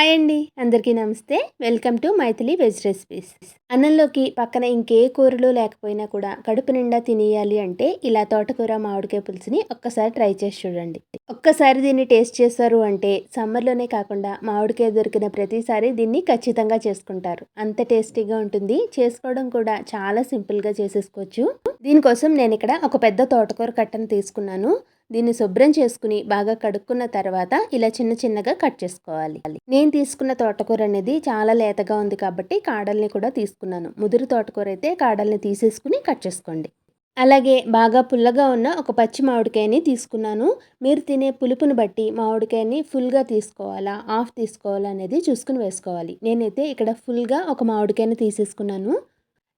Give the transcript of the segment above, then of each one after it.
Hi అండి. అందరికీ నమస్తే. Welcome to Mythili veg recipes. అన్నంలోకి పక్కన ఇంకే కూరలు లేకపోయినా కూడా కడుపు నిండా తినేయాలి అంటే ఇలా తోటకూర మామిడికాయ పులుసుని ఒక్కసారి ట్రై చేసి చూడండి. ఒక్కసారి దీన్ని టేస్ట్ చేస్తారు అంటే సమ్మర్లోనే కాకుండా మామిడికాయ దొరికిన ప్రతిసారి దీన్ని ఖచ్చితంగా చేసుకుంటారు. అంత టేస్టీగా ఉంటుంది. చేసుకోవడం కూడా చాలా సింపుల్గా చేసేసుకోవచ్చు. దీనికోసం నేను ఇక్కడ ఒక పెద్ద తోటకూర కట్టను తీసుకున్నాను. దీన్ని శుభ్రం చేసుకుని బాగా కడుక్కున్న తర్వాత ఇలా చిన్న చిన్నగా కట్ చేసుకోవాలి. నేను తీసుకున్న తోటకూర అనేది చాలా లేతగా ఉంది కాబట్టి కాడల్ని కూడా తీసుకున్నాను. ముదురు తోటకూర అయితే కాడల్ని తీసేసుకుని కట్ చేసుకోండి. అలాగే బాగా పుల్లగా ఉన్న ఒక పచ్చి మామిడికాయని తీసుకున్నాను. మీరు తినే పులుపుని బట్టి మామిడికాయని ఫుల్గా తీసుకోవాలా ఆఫ్ తీసుకోవాలా అనేది చూసుకుని వేసుకోవాలి. నేనైతే ఇక్కడ ఫుల్గా ఒక మామిడికాయని తీసేసుకున్నాను.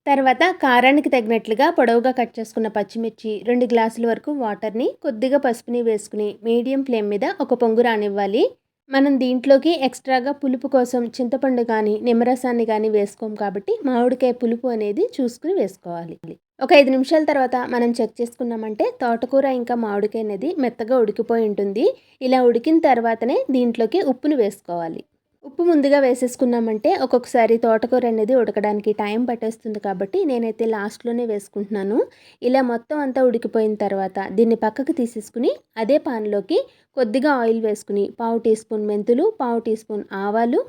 తర్వాత కారానికి తగినట్లుగా పొడవుగా కట్ చేసుకున్న పచ్చిమిర్చి రెండు గ్లాసుల వరకు వాటర్ని కొద్దిగా పసుపుని వేసుకుని మీడియం ఫ్లేమ్ మీద ఒక పొంగు రానివ్వాలి. మనం దీంట్లోకి ఎక్స్ట్రాగా పులుపు కోసం చింతపండు కానీ నిమ్మరసాన్ని కానీ వేసుకోం కాబట్టి మామిడికాయ పులుపు అనేది చూసుకుని వేసుకోవాలి. ఒక ఐదు నిమిషాల తర్వాత మనం చెక్ చేసుకున్నామంటే తోటకూర ఇంకా మామిడికాయ అనేది మెత్తగా ఉడికిపోయి ఉంటుంది. ఇలా ఉడికిన తర్వాతనే దీంట్లోకి ఉప్పును వేసుకోవాలి. ఉప్పు ముందుగా వేసేసుకున్నామంటే ఒక్కొక్కసారి తోటకూర అనేది ఉడకడానికి టైం పట్టేస్తుంది కాబట్టి నేనైతే లాస్ట్లోనే వేసుకుంటున్నాను. ఇలా మొత్తం అంతా ఉడికిపోయిన తర్వాత దీన్ని పక్కకు తీసేసుకుని అదే పాన్లోకి కొద్దిగా ఆయిల్ వేసుకుని పావు టీ స్పూన్ మెంతులు పావు టీ స్పూన్ ఆవాలు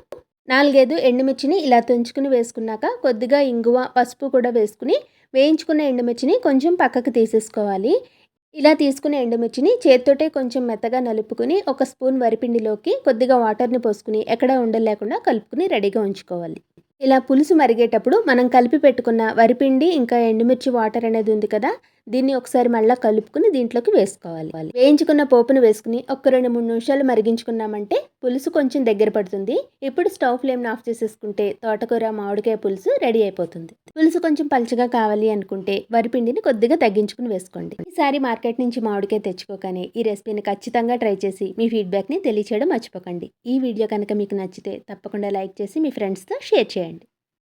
నాలుగైదు ఎండుమిర్చిని ఇలా తుంచుకుని వేసుకున్నాక కొద్దిగా ఇంగువ పసుపు కూడా వేసుకుని వేయించుకున్న ఎండుమిర్చిని కొంచెం పక్కకు తీసేసుకోవాలి. ఇలా తీసుకునే ఎండుమిర్చిని చేత్తోటే కొంచెం మెత్తగా నలుపుకుని ఒక స్పూన్ వరిపిండిలోకి కొద్దిగా వాటర్ని పోసుకుని ఎక్కడ ఉండలేకుండా కలుపుకుని రెడీగా ఉంచుకోవాలి. ఇలా పులుసు మరిగేటప్పుడు మనం కలిపి పెట్టుకున్న వరిపిండి ఇంకా ఎండుమిర్చి వాటర్ అనేది ఉంది కదా దీన్ని ఒకసారి మళ్ళీ కలుపుకుని దీంట్లోకి వేసుకోవాలి. వేయించుకున్న పోపును వేసుకుని ఒక రెండు మూడు నిమిషాలు మరిగించుకున్నామంటే పులుసు కొంచెం దగ్గర పడుతుంది. ఇప్పుడు స్టవ్ ఫ్లేమ్ని ఆఫ్ చేసేసుకుంటే తోటకూర మామిడికాయ పులుసు రెడీ అయిపోతుంది. పులుసు కొంచెం పలుచగా కావాలి అనుకుంటే వరిపిండిని కొద్దిగా తగ్గించుకుని వేసుకోండి. ఈసారి మార్కెట్ నుంచి మామిడికాయ తెచ్చుకోకనే ఈ రెసిపీని ఖచ్చితంగా ట్రై చేసి మీ ఫీడ్బ్యాక్ని తెలియచేయడం మర్చిపోకండి. ఈ వీడియో కనుక మీకు నచ్చితే తప్పకుండా లైక్ చేసి మీ ఫ్రెండ్స్తో షేర్ చేయండి.